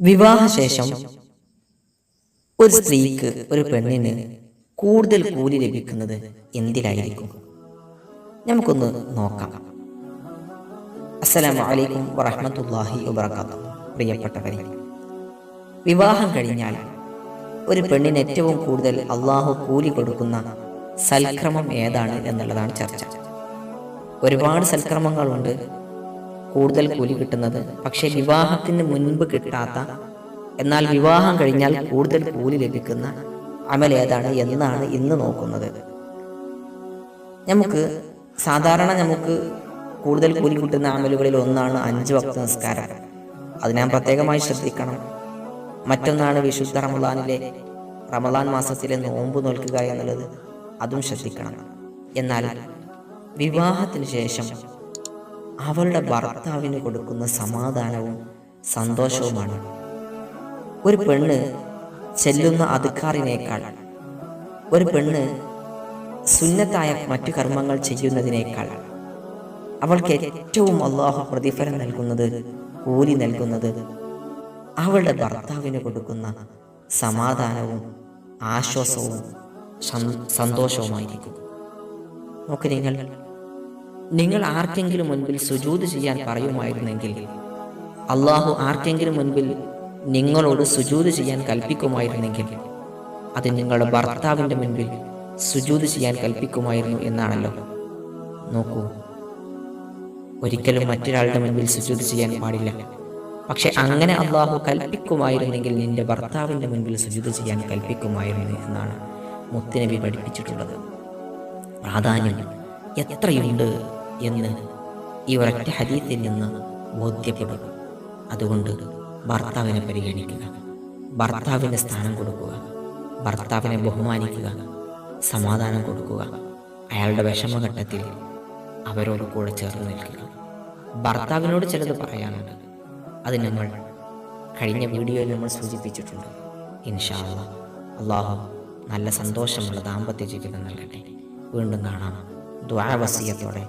വിവാഹശേഷം ഒരു സ്ത്രീക്ക് ഒരു പെണ്ണിന് കൂടുതൽ കൂലി ലഭിക്കുന്നത് എന്തിലായിരിക്കും? നമുക്കൊന്ന് നോക്കാം. അസ്സലാമു വലൈക്കും വറഹമത്തല്ലാഹി വബറകാതുഹു. പ്രിയപ്പെട്ടവരെ വിവാഹം കഴിഞ്ഞാൽ ഒരു പെണ്ണിന് ഏറ്റവും കൂടുതൽ അള്ളാഹു കൂലി കൊടുക്കുന്ന സൽക്രമം ഏതാണ് എന്നുള്ളതാണ് ചർച്ച. ഒരുപാട് സൽക്രമങ്ങളുണ്ട്. കൂടുതൽ കൂലി കിട്ടുന്നത്. പക്ഷേ വിവാഹത്തിന് മുൻപ് കിട്ടാത്ത എന്നാൽ വിവാഹം കഴിഞ്ഞാൽ കൂടുതൽ കൂലി ലഭിക്കുന്ന അമൽ ഏതാണ് എന്നാണ് ഇന്ന് നോക്കുന്നത്. നമുക്ക് സാധാരണ നമുക്ക് കൂടുതൽ കൂലി കിട്ടുന്ന അമലുകളിൽ ഒന്നാണ് അഞ്ച് വക്ത നിസ്കാരം. അത് ഞാൻ പ്രത്യേകമായി ശ്രദ്ധിക്കണം. മറ്റൊന്നാണ് വിശുദ്ധ റമദാനിലെ റമദാൻ മാസത്തിലെ നോമ്പ് നോൽക്കുക എന്നുള്ളത്. അതും ശ്രദ്ധിക്കണം. എന്നാൽ വിവാഹത്തിന് ശേഷം അവളുടെ ഭർത്താവിന് കൊടുക്കുന്ന സമാധാനവും സന്തോഷവുമാണ്. ഒരു പെണ്ണ് ചെല്ലുന്ന അധികാറിനേക്കാൾ ഒരു പെണ്ണ് സുന്നത്തായ മറ്റു കർമ്മങ്ങൾ ചെയ്യുന്നതിനേക്കാൾ അവൾക്ക് ഏറ്റവും അള്ളാഹു പ്രതിഫലം നൽകുന്നത് കൂലി നൽകുന്നത് അവളുടെ ഭർത്താവിന് കൊടുക്കുന്ന സമാധാനവും ആശ്വാസവും സന്തോഷവുമായിരിക്കും. നോക്ക് നിങ്ങൾ നിങ്ങൾ ആർക്കെങ്കിലും മുൻപിൽ സുജൂത് ചെയ്യാൻ പറയുമായിരുന്നെങ്കിൽ അള്ളാഹു ആർക്കെങ്കിലും മുൻപിൽ നിങ്ങളോട് സുജൂത് ചെയ്യാൻ കൽപ്പിക്കുമായിരുന്നെങ്കിൽ അത് നിങ്ങളുടെ ഭർത്താവിന്റെ മുൻപിൽ സുജൂത് ചെയ്യാൻ കൽപ്പിക്കുമായിരുന്നു എന്നാണല്ലോ. നോക്കൂ ഒരിക്കലും മറ്റൊരാളുടെ മുൻപിൽ സുജൂത് ചെയ്യാൻ പാടില്ല. പക്ഷെ അങ്ങനെ അള്ളാഹു കൽപ്പിക്കുമായിരുന്നെങ്കിൽ നിന്റെ ഭർത്താവിന്റെ മുൻപിൽ സുജൂത് ചെയ്യാൻ കൽപ്പിക്കുമായിരുന്നു എന്നാണ് മുത്തനബി പഠിപ്പിച്ചിട്ടുള്ളത്. പ്രാധാന്യം എത്രയുണ്ട്? എന്ന് ഈ ഒരൊറ്റ ഹരീത്തിൽ നിന്ന് ബോധ്യപ്പെടും. അതുകൊണ്ട് ഭർത്താവിനെ പരിഗണിക്കുക ഭർത്താവിന് സ്ഥാനം കൊടുക്കുക ഭർത്താവിനെ ബഹുമാനിക്കുക സമാധാനം കൊടുക്കുക. അയാളുടെ വിഷമഘട്ടത്തിൽ അവരോട് കൂടെ ചേർന്ന് നിൽക്കുക. ഭർത്താവിനോട് ചിലത് പറയാനുണ്ട്. അത് നമ്മൾ കഴിഞ്ഞ വീഡിയോയിൽ നമ്മൾ സൂചിപ്പിച്ചിട്ടുണ്ട്. ഇൻഷാ അള്ളാഹു നല്ല സന്തോഷമുള്ള ദാമ്പത്യ ജീവിതം നൽകട്ടെ. വീണ്ടും കാണാം. ദ്വാവസീയത്തോടെ